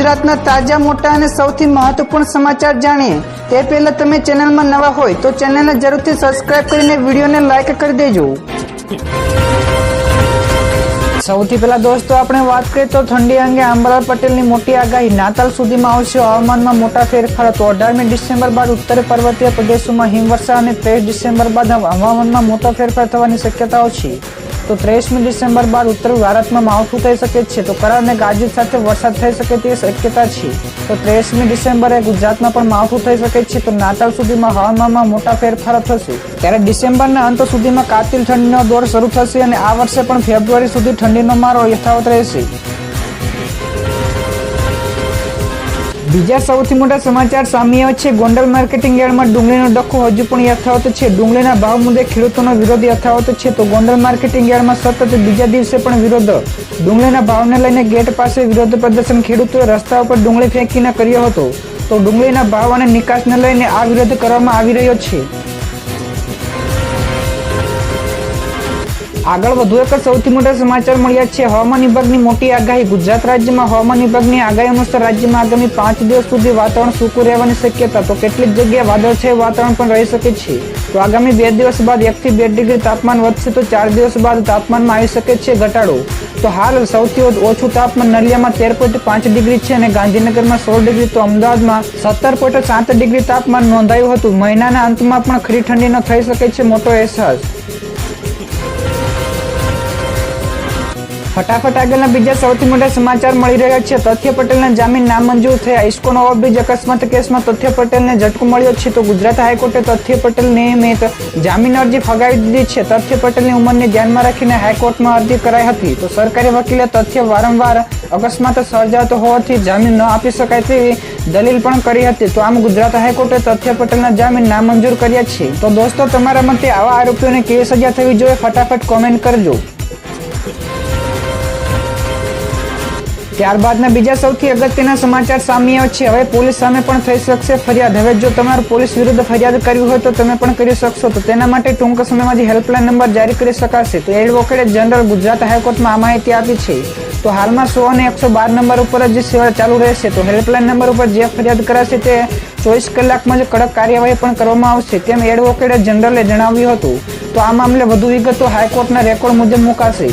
ગુજરાતના તાજા, મોટા અને સૌથી મહત્વપૂર્ણ સમાચાર જાણીએ. તે પહેલા તમે ચેનલમાં નવા હોય તો ચેનલને જરૂરથી સબસ્ક્રાઇબ કરીને વિડીયોને લાઇક કરી દેજો. સૌથી પહેલા દોસ્તો, આપણે વાત કરીએ તો ઠંડી અંગે આંબાલાલ પટેલની મોટી આગાહી. નાતાલ સુધીમાં આવશે હવામાનમાં મોટા ફેરફાર તો અઢારમી ડિસેમ્બર બાદ ઉત્તર પર્વતીય પ્રદેશોમાં હિમવર્ષા અને ત્રેવીસ ડિસેમ્બર બાદ હવામાનમાં મોટો ફેરફાર થવાની શક્યતાઓ છે. તો ત્રેવીસમી ડિસેમ્બર બાદ ઉત્તર ભારતમાં માવઠું થઈ શકે છે. તો કરા અને ગાજવીજ સાથે વરસાદ થઈ શકે તેવી શક્યતા છે. તો ત્રેવીસમી ડિસેમ્બરે ગુજરાતમાં પણ માવઠું થઈ શકે છે. તો નાતાલ સુધીમાં હવામાનમાં મોટા ફેરફારો થશે. ત્યારે ડિસેમ્બરના અંત સુધીમાં કાતિલ ઠંડીનો દોર શરૂ થશે અને આ વર્ષે પણ ફેબ્રુઆરી સુધી ઠંડીનો મારો યથાવત રહેશે. બીજા સૌથી મોટા સમાચાર સામે આવે છે. ગોંડલ માર્કેટિંગ યાર્ડમાં ડુંગળીનો ડખો હજુ પણ યથાવત છે. ડુંગળીના ભાવ મુદ્દે ખેડૂતોનો વિરોધ યથાવત છે તો ગોંડલ માર્કેટિંગ યાર્ડમાં સતત બીજા દિવસે પણ વિરોધ. ડુંગળીના ભાવને લઈને ગેટ પાસે વિરોધ પ્રદર્શન ખેડૂતોએ રસ્તા ઉપર ડુંગળી ફેંકીને કર્યો હતો. તો ડુંગળીના ભાવ અને નિકાસને લઈને આ વિરોધ કરવામાં આવી રહ્યો છે. આગળ વધુ એક સૌથી મોટા સમાચાર મળ્યા છે. હવામાન વિભાગની મોટી આગાહી. ગુજરાત રાજ્યમાં હવામાન વિભાગની આગાહી અનુસાર રાજ્યમાં આગામી પાંચ દિવસ સુધી વાતાવરણ સૂકું રહેવાની શક્યતા તો કેટલીક જગ્યાએ વાદળછાયું વાતાવરણ પણ રહી શકે છે. તો આગામી બે દિવસ બાદ એકથી બે ડિગ્રી તાપમાન વધશે તો ચાર દિવસ બાદ તાપમાનમાં આવી શકે છે ઘટાડો. તો હાલ સૌથી ઓછું તાપમાન નલિયામાં તેર પોઈન્ટ પાંચ ડિગ્રી છે અને ગાંધીનગરમાં સોળ ડિગ્રી. તો અમદાવાદમાં સત્તર પોઈન્ટ સાત ડિગ્રી તાપમાન નોંધાયું હતું. મહિનાના અંતમાં પણ ખરી ઠંડીનો થઈ શકે છે, મોટો અહેસાસ. ફટાફટ આગળના બીજા સૌથી મોટા સમાચાર મળી રહ્યા છે. તથ્ય પટેલના જામીન નામંજૂર થયા. ઇસ્કોન ઓવરબ્રિજ અકસ્માત કેસમાં તથ્ય પટેલને ઝટકો મળ્યો છે. તો ગુજરાત હાઈકોર્ટે તથ્ય પટેલ નિયમિત જામીન અરજી ફગાવી દીધી છે. તથ્ય પટેલની ઉંમરને ધ્યાનમાં રાખીને હાઈકોર્ટમાં અરજી કરાઈ હતી. તો સરકારી વકીલે તથ્ય વારંવાર અકસ્માત સર્જાતો હોવાથી જામીન ન આપી શકાય તેવી દલીલ પણ કરી હતી. તો આમ ગુજરાત હાઈકોર્ટે તથ્ય પટેલના જામીન નામંજૂર કર્યા છે. તો દોસ્તો, તમારા મતે આવા આરોપીઓને કેવી સજા થવી જોઈએ? ફટાફટ કોમેન્ટ કરજો. ત્યારબાદના બીજા સૌથી અગત્યના સમાચાર સામે છે. હવે પોલીસ સામે પણ થઈ શકશે ફરિયાદ. હવે જો તમારે પોલીસ વિરુદ્ધ ફરિયાદ કરવી હોય તો તમે પણ કરી શકશો. તો તેના માટે ટૂંક સમયમાં જે હેલ્પલાઇન નંબર જારી કરી શકાશે. તો એડવોકેટ જનરલ ગુજરાત હાઈકોર્ટમાં આ માહિતી આપી છે. તો હાલમાં સો અને એકસો બાર નંબર ઉપર જ સેવા ચાલુ રહેશે. તો હેલ્પલાઇન નંબર ઉપર જે ફરિયાદ કરાશે તે ચોવીસ કલાકમાં જ કડક કાર્યવાહી પણ કરવામાં આવશે. તેમ એડવોકેટ જનરલે જણાવ્યું હતું. તો આ મામલે વધુ વિગતો હાઈકોર્ટના રેકોર્ડ મુજબ મુકાશે.